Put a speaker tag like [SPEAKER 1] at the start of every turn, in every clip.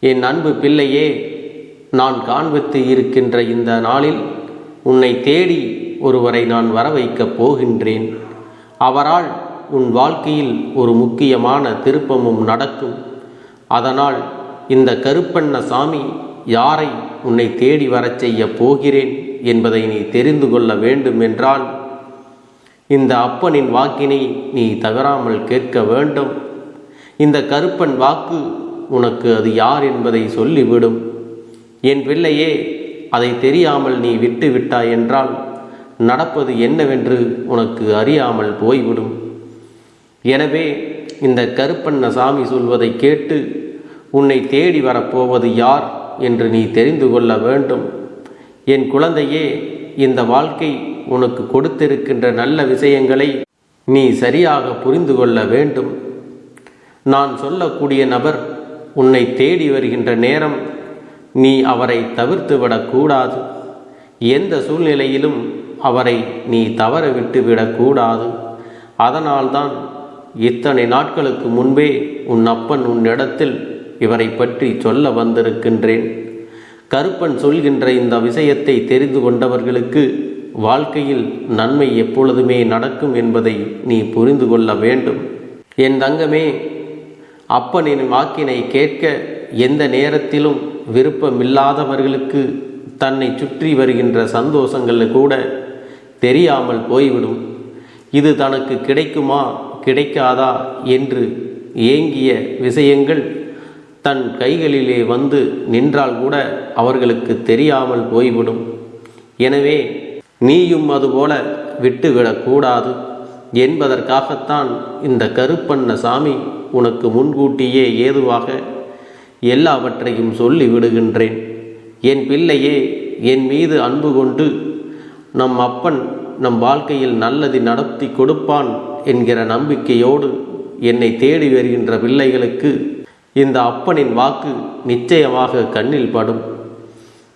[SPEAKER 1] என் அன்பு பிள்ளையே நான் காண்பித்து இருக்கின்ற இந்த நாளில் உன்னை தேடி ஒருவரை நான் வர வைக்கப் போகின்றேன். அவரால் உன் வாழ்க்கையில் ஒரு முக்கியமான திருப்பமும் நடக்கும். அதனால் இந்த கருப்பண்ண சாமி யாரை உன்னை தேடி வரச் செய்ய போகிறேன் என்பதை நீ தெரிந்து கொள்ள வேண்டும் என்றால் இந்த அப்பனின் வாக்கினை நீ தவறாமல் கேட்க வேண்டும். இந்த கருப்பன் வாக்கு உனக்கு அது யார் என்பதை சொல்லிவிடும். என் பிள்ளையே அதை தெரியாமல் நீ விட்டு விட்டாய் என்றால் நடப்பது என்னவென்று உனக்கு அறியாமல் போய்விடும். எனவே இந்த கருப்பண்ண சாமி சொல்வதை கேட்டு உன்னை தேடி வரப்போவது யார் என்று நீ தெரிந்து கொள்ள வேண்டும். என் குழந்தையே இந்த வாழ்க்கை உனக்கு கொடுத்திருக்கின்ற நல்ல விஷயங்களை நீ சரியாக புரிந்து கொள்ள வேண்டும். நான் சொல்லக்கூடிய நபர் உன்னை தேடி வருகின்ற நேரம் நீ அவரை தவிர்த்து விடக்கூடாது. எந்த சூழ்நிலையிலும் அவரை நீ தவற விட்டு விடக்கூடாது. அதனால்தான் இத்தனை நாட்களுக்கு முன்பே உன் அப்பன் உன்னிடத்தில் இவரை பற்றி சொல்ல வந்திருக்கின்றேன். கருப்பன் சொல்கின்ற இந்த விஷயத்தை தெரிந்து கொண்டவர்களுக்கு வாழ்க்கையில் நன்மை எப்பொழுதுமே நடக்கும் என்பதை நீ புரிந்து கொள்ள வேண்டும். என் தங்கமே அப்பனின் வாக்கினை கேட்க எந்த நேரத்திலும் விருப்பமில்லாதவர்களுக்கு தன்னை சுற்றி வருகின்ற சந்தோஷங்கள் கூட தெரியாமல் போய்விடும். இது தனக்கு கிடைக்குமா கிடைக்காதா என்று ஏங்கிய விஷயங்கள் தன் கைகளிலே வந்து நின்றால் கூட அவர்களுக்கு தெரியாமல் போய்விடும். எனவே நீயும் அதுபோல விட்டுவிடக்கூடாது. என்பதற்காகத்தான் இந்த கருப்பண்ண சாமி உனக்கு முன்கூட்டியே ஏதுவாக எல்லாவற்றையும் சொல்லி விடுகின்றேன் என் பிள்ளையே என் மீது அன்பு கொண்டு நம் அப்பன் நம் வாழ்க்கையில் நல்லது நடத்தி கொடுப்பான் என்கிற நம்பிக்கையோடு என்னை தேடி வருகின்ற பிள்ளைகளுக்கு இந்த அப்பனின் வாக்கு நிச்சயமாக கண்ணில் படும்.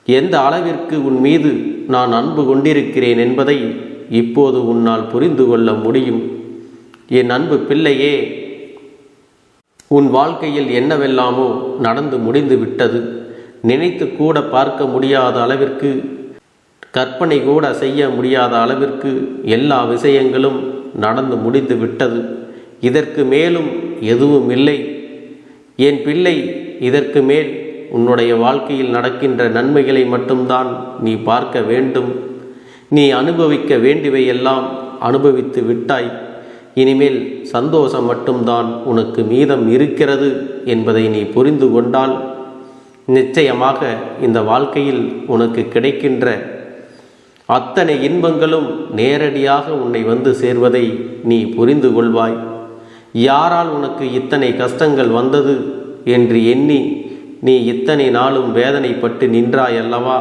[SPEAKER 1] எந்த அளவிற்கு உன் மீது நான் அன்பு கொண்டிருக்கிறேன் என்பதை இப்போது உன்னால் புரிந்து கொள்ள முடியும். என் அன்பு பிள்ளையே உன் வாழ்க்கையில் என்னவெல்லாமோ நடந்து முடிந்து விட்டது. நினைத்து கூட பார்க்க முடியாத அளவிற்கு கற்பனை கூட செய்ய முடியாத அளவிற்கு எல்லா விஷயங்களும் நடந்து முடிந்து விட்டது. இதற்கு மேலும் எதுவும் இல்லை. என் பிள்ளை இதற்கு மேல் உன்னுடைய வாழ்க்கையில் நடக்கின்ற நன்மைகளை மட்டும்தான் நீ பார்க்க வேண்டும். நீ அனுபவிக்க வேண்டியவையெல்லாம் அனுபவித்து விட்டாய். இனிமேல் சந்தோஷம் மட்டும்தான் உனக்கு மீதம் இருக்கிறது என்பதை நீ புரிந்து கொண்டால் நிச்சயமாக இந்த வாழ்க்கையில் உனக்கு கிடைக்கின்ற அத்தனை இன்பங்களும் நேரடியாக உன்னை வந்து சேர்வதை நீ புரிந்து கொள்வாய். யாரால் உனக்கு இத்தனை கஷ்டங்கள் வந்தது என்று எண்ணி நீ இத்தனை நாளும் வேதனைப்பட்டு நின்றாயல்லவா?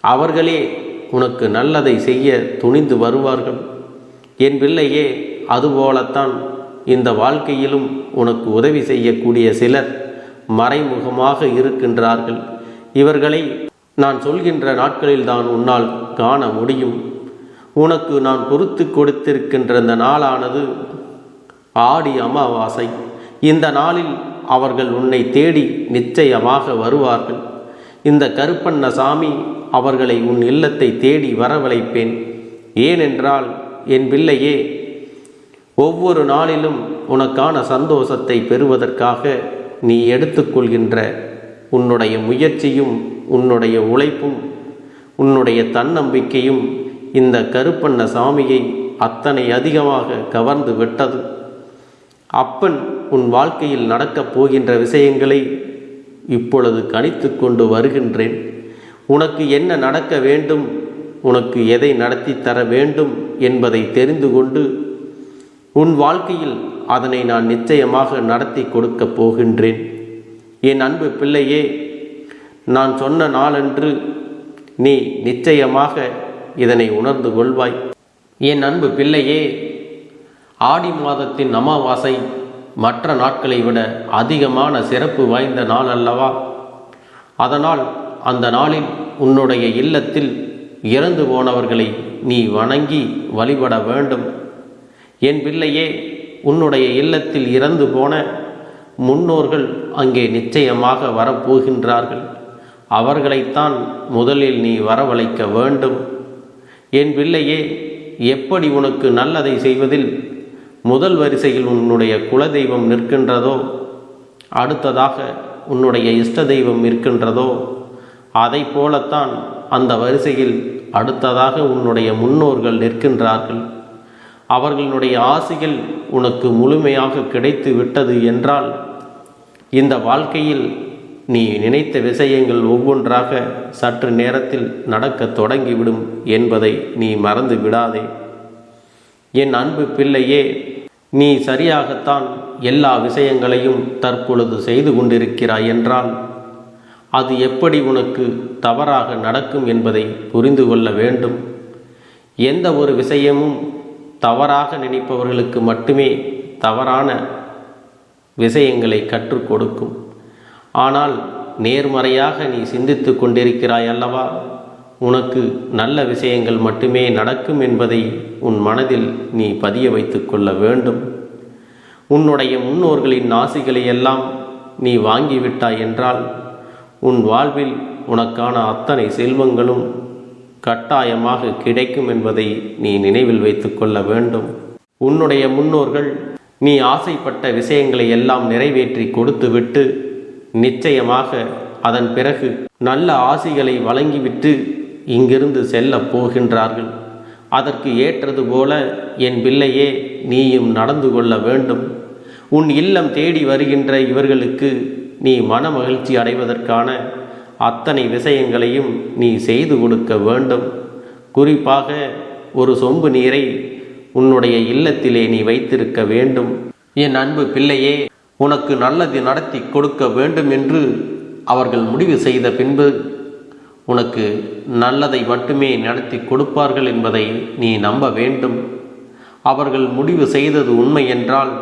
[SPEAKER 1] அவர்களே உனக்கு நல்லதை செய்ய துணிந்து வருவார்கள். என் பிள்ளையே அதுபோலத்தான் இந்த வாழ்க்கையிலும் உனக்கு உதவி செய்யக்கூடிய சிலர் மறைமுகமாக இருக்கின்றார்கள். இவர்களை நான் சொல்கின்ற நாட்களில் தான் உன்னால் காண முடியும். உனக்கு நான் பொறுத்து கொடுத்திருக்கின்ற இந்த நாளானது ஆடி அமாவாசை. இந்த நாளில் அவர்கள் உன்னை தேடி நிச்சயமாக வருவார்கள். இந்த கருப்பண்ண சாமி அவர்களை உன் இல்லத்தை தேடி வரவழைப்பேன். ஏனென்றால் என் பிள்ளையே ஒவ்வொரு நாளிலும் உனக்கான சந்தோஷத்தை பெறுவதற்காக நீ எடுத்துக்கொள்கின்ற உன்னுடைய முயற்சியும் உன்னுடைய உழைப்பும் உன்னுடைய தன்னம்பிக்கையும் இந்த கருப்பண்ண சாமியை அத்தனை அதிகமாக கவர்ந்து விட்டது. அப்பன் உன் வாழ்க்கையில் நடக்கப் போகின்ற விஷயங்களை இப்பொழுது கணித்து கொண்டு வருகின்றேன். உனக்கு என்ன நடக்க வேண்டும்? உனக்கு எதை நடத்தி தர வேண்டும்? என்பதை தெரிந்து கொண்டு உன் வாழ்க்கையில் அதனை நான் நிச்சயமாக நடத்தி கொடுக்கப் போகின்றேன். என் அன்பு பிள்ளையே நான் சொன்ன நாளன்று நீ நிச்சயமாக இதனை உணர்ந்து கொள்வாய். என் அன்பு பிள்ளையே ஆடி மாதத்தின் அமாவாசை மற்ற நாட்களை விட அதிகமான சிறப்பு வாய்ந்த நாள் அல்லவா? அதனால் அந்த நாளில் உன்னுடைய இல்லத்தில் இறந்து போனவர்களை நீ வணங்கி வழிபட வேண்டும். என் பிள்ளையே உன்னுடைய இல்லத்தில் இறந்து போன முன்னோர்கள் அங்கே நிச்சயமாக வரப்போகின்றார்கள். அவர்களைத்தான் முதலில் நீ வரவழைக்க வேண்டும். என் பிள்ளையே எப்படி உனக்கு நல்லதை செய்வதில் முதல் வரிசையில் உன்னுடைய குலதெய்வம் நிற்கின்றதோ அடுத்ததாக உன்னுடைய இஷ்ட தெய்வம் இருக்கின்றதோ அதை போலத்தான் அந்த வரிசையில் அடுத்ததாக உன்னுடைய முன்னோர்கள் நிற்கின்றார்கள். அவர்களுடைய ஆசைகள் உனக்கு முழுமையாக கிடைத்து விட்டது என்றால் இந்த வாழ்க்கையில் நீ நினைத்த விஷயங்கள் ஒவ்வொன்றாக சற்று நேரத்தில் நடக்கத் தொடங்கிவிடும் என்பதை நீ மறந்து விடாதே. என் அன்பு பிள்ளையே நீ சரியாகத்தான் எல்லா விஷயங்களையும் தற்பொழுது செய்து கொண்டிருக்கிறாய் என்றால் அது எப்படி உனக்கு தவறாக நடக்கும் என்பதை புரிந்து கொள்ள வேண்டும். எந்த ஒரு விஷயமும் தவறாக நினைப்பவர்களுக்கு மட்டுமே தவறான விஷயங்களை கற்றுக் கொடுக்கும். ஆனால் நேர்மறையாக நீ சிந்தித்து கொண்டிருக்கிறாய் அல்லவா? உனக்கு நல்ல விஷயங்கள் மட்டுமே நடக்கும் என்பதை உன் மனதில் நீ பதிய வைத்து கொள்ள வேண்டும். உன்னுடைய முன்னோர்களின் ஆசைகளை எல்லாம் நீ வாங்கிவிட்டாய் என்றால் உன் வாழ்வில் உனக்கான அத்தனை செல்வங்களும் கட்டாயமாக கிடைக்கும் என்பதை நீ நினைவில் வைத்து கொள்ள வேண்டும். உன்னுடைய முன்னோர்கள் நீ ஆசைப்பட்ட விஷயங்களை எல்லாம் நிறைவேற்றி கொடுத்துவிட்டு நிச்சயமாக அதன் பிறகு நல்ல ஆசைகளை வழங்கிவிட்டு இங்கிருந்து செல்லப் போகின்றார்கள். அதற்கு ஏற்றது போல என் பிள்ளையே நீயும் நடந்து கொள்ள வேண்டும். உன் இல்லம் தேடி வருகின்ற இவர்களுக்கு நீ மன மகிழ்ச்சி அடைவதற்கான அத்தனை விஷயங்களையும் நீ செய்து கொடுக்க வேண்டும். குறிப்பாக ஒரு சொம்பு நீரை உன்னுடைய இல்லத்திலே நீ வைத்திருக்க வேண்டும். என் அன்பு பிள்ளையே உனக்கு நல்லது நடத்தி கொடுக்க வேண்டும் என்று அவர்கள் முடிவு செய்த பின்பு உனக்கு நல்லதை மட்டுமே நடத்தி கொடுப்பார்கள் என்பதை நீ நம்ப வேண்டும். அவர்கள் முடிவு செய்தது உண்மை என்றால்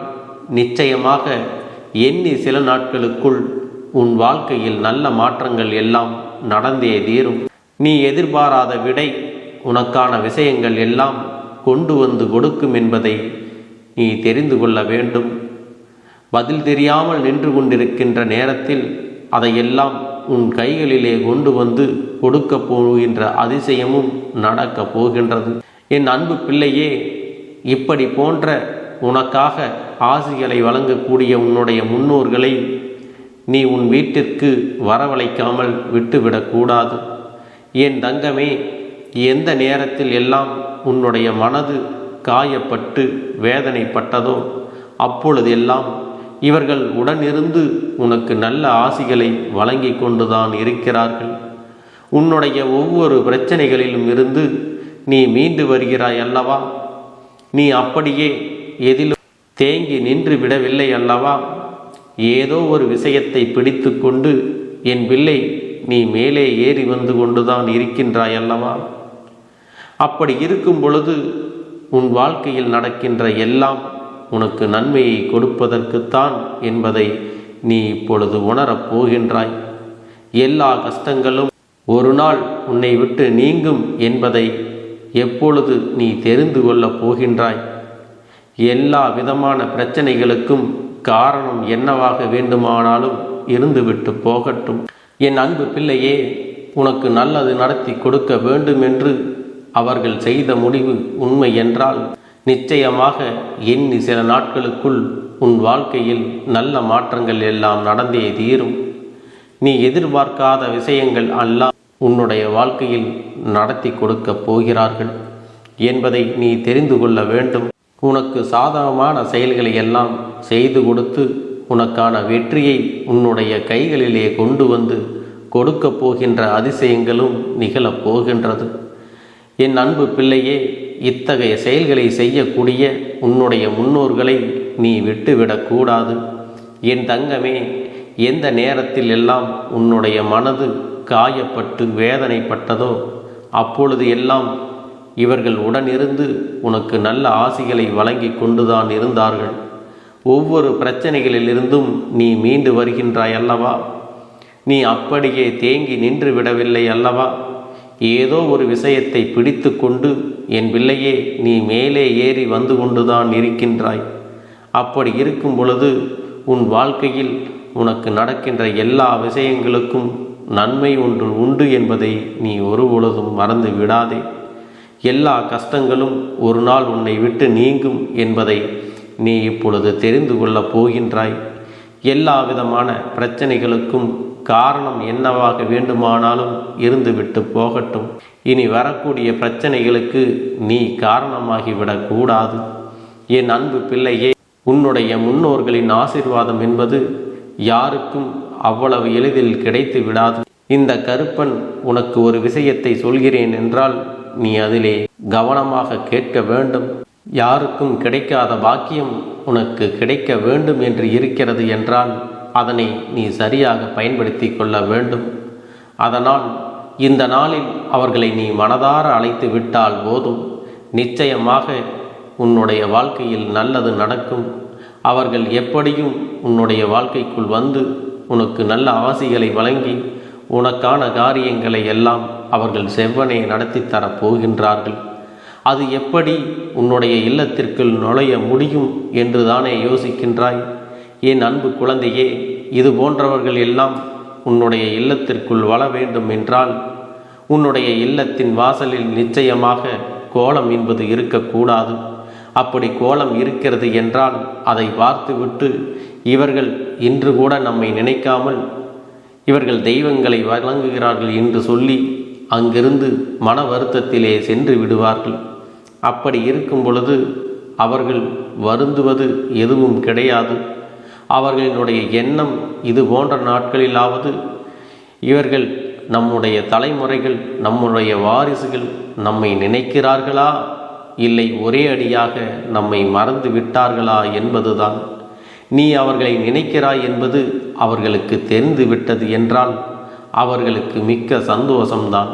[SPEAKER 1] நிச்சயமாக எண்ணி சில நாட்களுக்குள் உன் வாழ்க்கையில் நல்ல மாற்றங்கள் எல்லாம் நடந்தே தீரும். நீ எதிர்பாராத விடை உனக்கான விஷயங்கள் எல்லாம் கொண்டு வந்து கொடுக்கும் என்பதை நீ தெரிந்து கொள்ள வேண்டும். பதில் தெரியாமல் நின்று கொண்டிருக்கின்ற நேரத்தில் அதையெல்லாம் உன் கைகளிலே கொண்டு வந்து கொடுக்க போகின்ற அதிசயமும் நடக்கப் போகின்றது. என் அன்பு பிள்ளையே இப்படி போன்ற உனக்காக ஆசிகளை வழங்கக்கூடிய உன்னுடைய முன்னோர்களை நீ உன் வீட்டிற்கு வரவழைக்காமல் விட்டுவிடக்கூடாது என் தங்கமே எந்த நேரத்தில் எல்லாம் உன்னுடைய மனது காயப்பட்டு வேதனைப்பட்டதோ அப்பொழுதெல்லாம் இவர்கள் உடனிருந்து உனக்கு நல்ல ஆசிகளை வழங்கி கொண்டுதான் இருக்கிறார்கள். உன்னுடைய ஒவ்வொரு பிரச்சனைகளிலும் இருந்து நீ மீண்டு வருகிறாய் அல்லவா? நீ அப்படியே எதிலும் தேங்கி நின்று விடவில்லை அல்லவா? ஏதோ ஒரு விஷயத்தை பிடித்து கொண்டு என் பிள்ளை நீ மேலே ஏறி வந்து கொண்டுதான் இருக்கின்றாய் அல்லவா? அப்படி இருக்கும் பொழுது உன் வாழ்க்கையில் நடக்கின்ற எல்லாம் உனக்கு நன்மையை கொடுப்பதற்குத்தான் என்பதை நீ இப்பொழுது உணரப் போகின்றாய். எல்லா கஷ்டங்களும் ஒரு நாள் உன்னை விட்டு நீங்கும் என்பதை எப்பொழுது நீ தெரிந்து கொள்ளப் போகின்றாய்? எல்லா விதமான பிரச்சனைகளுக்கும் காரணம் என்னவாக வேண்டுமானாலும் இருந்துவிட்டு போகட்டும். என் அன்பு பிள்ளையே உனக்கு நல்லது நடத்தி கொடுக்க வேண்டும் என்று அவர்கள் செய்த முடிவு உண்மை என்றால் நிச்சயமாக எண்ணி சில நாட்களுக்குள் உன் வாழ்க்கையில் நல்ல மாற்றங்கள் எல்லாம் நடந்தே தீரும். நீ எதிர்பார்க்காத விஷயங்கள் எல்லாம் உன்னுடைய வாழ்க்கையில் நடத்தி கொடுக்கப் போகிறார்கள் என்பதை நீ தெரிந்து கொள்ள வேண்டும். உனக்கு சாதகமான செயல்களை எல்லாம் செய்து கொடுத்து உனக்கான வெற்றியை உன்னுடைய கைகளிலே கொண்டு வந்து கொடுக்கப் போகின்ற அதிசயங்களும் நிகழப் போகின்றது. என் அன்பு பிள்ளையே இத்தகைய செயல்களை செய்யக்கூடிய உன்னுடைய முன்னோர்களை நீ விட்டுவிடக்கூடாது என் தங்கமே எந்த நேரத்தில் எல்லாம் உன்னுடைய மனது காயப்பட்டு வேதனைப்பட்டதோ அப்பொழுது எல்லாம் இவர்கள் உடனிருந்து உனக்கு நல்ல ஆசிகளை வழங்கி கொண்டுதான் இருந்தார்கள். ஒவ்வொரு பிரச்சனைகளிலிருந்தும் நீ மீண்டு வருகின்றாய் அல்லவா? நீ அப்படியே தேங்கி நின்று விடவில்லை அல்லவா? ஏதோ ஒரு விஷயத்தை பிடித்து கொண்டு என் பிள்ளையே நீ மேலே ஏறி வந்து கொண்டுதான் இருக்கின்றாய். அப்படி இருக்கும் பொழுது உன் வாழ்க்கையில் உனக்கு நடக்கின்ற எல்லா விஷயங்களுக்கும் நன்மை ஒன்று உண்டு என்பதை நீ ஒருபொழுதும் மறந்து விடாதே. எல்லா கஷ்டங்களும் ஒரு நாள் உன்னை விட்டு நீங்கும் என்பதை நீ இப்பொழுது தெரிந்து கொள்ளப் போகின்றாய். எல்லா விதமான பிரச்சனைகளுக்கும் காரணம் என்னவாக வேண்டுமானாலும் இருந்துவிட்டு போகட்டும். இனி வரக்கூடிய பிரச்சனைகளுக்கு நீ காரணமாகிவிடக்கூடாது என் அன்பு பிள்ளையே உன்னுடைய முன்னோர்களின் ஆசிர்வாதம் என்பது யாருக்கும் அவ்வளவு எளிதில் கிடைத்து விடாது. இந்த கருப்பன் உனக்கு ஒரு விஷயத்தை சொல்கிறேன் என்றால் நீ அதிலே கவனமாக கேட்க வேண்டும். யாருக்கும் கிடைக்காத பாக்கியம் உனக்கு கிடைக்க வேண்டும் என்று இருக்கிறது என்றால் அதனை நீ சரியாக பயன்படுத்தி கொள்ள வேண்டும். அதனால் இந்த நாளில் அவர்களை நீ மனதார அழைத்து விட்டால் போதும். நிச்சயமாக உன்னுடைய வாழ்க்கையில் நல்லது நடக்கும். அவர்கள் எப்படியும் உன்னுடைய வாழ்க்கைக்குள் வந்து உனக்கு நல்ல ஆசைகளை வழங்கி உனக்கான காரியங்களை எல்லாம் அவர்கள் செவ்வனே நடத்தி தரப் போகின்றார்கள். அது எப்படி உன்னுடைய இல்லத்திற்குள் நுழைய முடியும் என்று தானே யோசிக்கின்றாய்? என் அன்பு குழந்தையே இது போன்றவர்கள் எல்லாம் உன்னுடைய இல்லத்திற்குள் வள வேண்டும் என்றால் உன்னுடைய இல்லத்தின் வாசலில் நிச்சயமாக கோலம் என்பது இருக்கக்கூடாது அப்படி கோலம் இருக்கிறது என்றால் அதை பார்த்துவிட்டு இவர்கள் இன்று கூட நம்மை நினைக்காமல் இவர்கள் தெய்வங்களை வழங்குகிறார்கள் என்று சொல்லி அங்கிருந்து மன வருத்தத்திலே சென்று விடுவார்கள். அப்படி இருக்கும் பொழுது அவர்கள் வருந்துவது எதுவும் கிடையாது. அவர்களினுடைய எண்ணம் இது போன்ற நாட்களிலாவது இவர்கள் நம்முடைய தலைமுறைகள் நம்முடைய வாரிசுகள் நம்மை நினைக்கிறார்களா? இல்லை ஒரே அடியாக நம்மை மறந்து விட்டார்களா என்பதுதான். நீ அவர்களை நினைக்கிறாய் என்பது அவர்களுக்கு தெரிந்து விட்டது என்றால் அவர்களுக்கு மிக்க சந்தோஷம்தான்.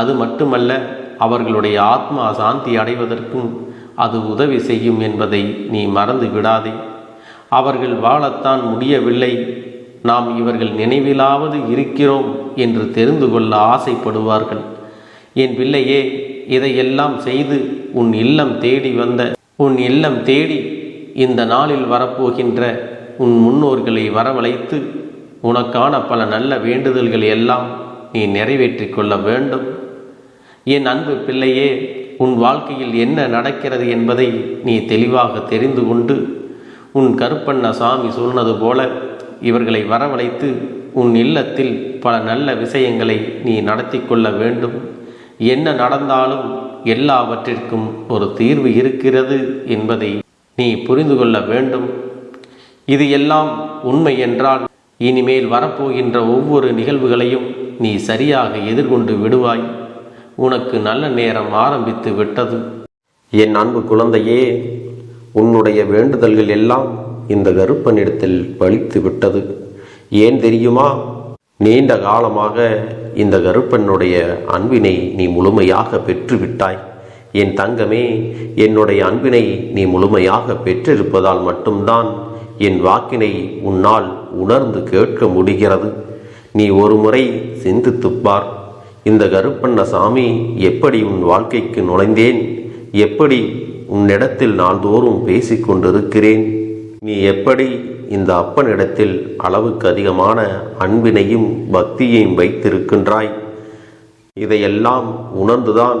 [SPEAKER 1] அது மட்டுமல்ல அவர்களுடைய ஆத்மா சாந்தி அடைவதற்கும் அது உதவி செய்யும் என்பதை நீ மறந்து விடாதே. அவர்கள் வாழத்தான் முடியவில்லை. நாம் இவர்கள் நினைவிலாவது இருக்கிறோம் என்று தெரிந்து கொள்ள ஆசைப்படுவார்கள். என் பிள்ளையே இதையெல்லாம் செய்து உன் இல்லம் தேடி வந்த உன் இல்லம் தேடி இந்த நாளில் வரப்போகின்ற உன் முன்னோர்களை வரவழைத்து உனக்கான பல நல்ல வேண்டுதல்கள் எல்லாம் நீ நிறைவேற்றி கொள்ள வேண்டும். என் அன்பு பிள்ளையே உன் வாழ்க்கையில் என்ன நடக்கிறது என்பதை நீ தெளிவாக தெரிந்து கொண்டு உன் கருப்பண்ண சாமி சொன்னது போல இவர்களை வரவழைத்து உன் இல்லத்தில் பல நல்ல விஷயங்களை நீ நடத்தி கொள்ள வேண்டும். என்ன நடந்தாலும் எல்லாவற்றிற்கும் ஒரு தீர்வு இருக்கிறது என்பதை நீ புரிந்து கொள்ள வேண்டும். இது எல்லாம் உண்மை என்றால் இனிமேல் வரப்போகின்ற ஒவ்வொரு நிகழ்வுகளையும் நீ சரியாக எதிர்கொண்டு விடுவாய். உனக்கு நல்ல நேரம் ஆரம்பித்து விட்டது.
[SPEAKER 2] என் அன்பு குழந்தையே உன்னுடைய வேண்டுதல்கள் எல்லாம் இந்த கருப்பனிடத்தில் பழித்து விட்டது. ஏன் தெரியுமா? நீண்ட காலமாக இந்த கருப்பனுடைய அன்பினை நீ முழுமையாக பெற்றுவிட்டாய். என் தங்கமே என்னுடைய அன்பினை நீ முழுமையாக பெற்றிருப்பதால் மட்டும்தான் என் வாக்கினை உன்னால் உணர்ந்து கேட்க முடிகிறது. நீ ஒருமுறை சிந்தித்துப்பார். இந்த கருப்பண்ண சாமி எப்படி உன் வாழ்க்கைக்கு நுழைந்தேன்? எப்படி உன்னிடத்தில் நாள்தோறும் பேசிக் கொண்டிருக்கிறேன்? நீ எப்படி இந்த அப்பனிடத்தில் அளவுக்கு அதிகமான அன்பினையும் பக்தியையும் வைத்திருக்கின்றாய்? இதையெல்லாம் உணர்ந்துதான்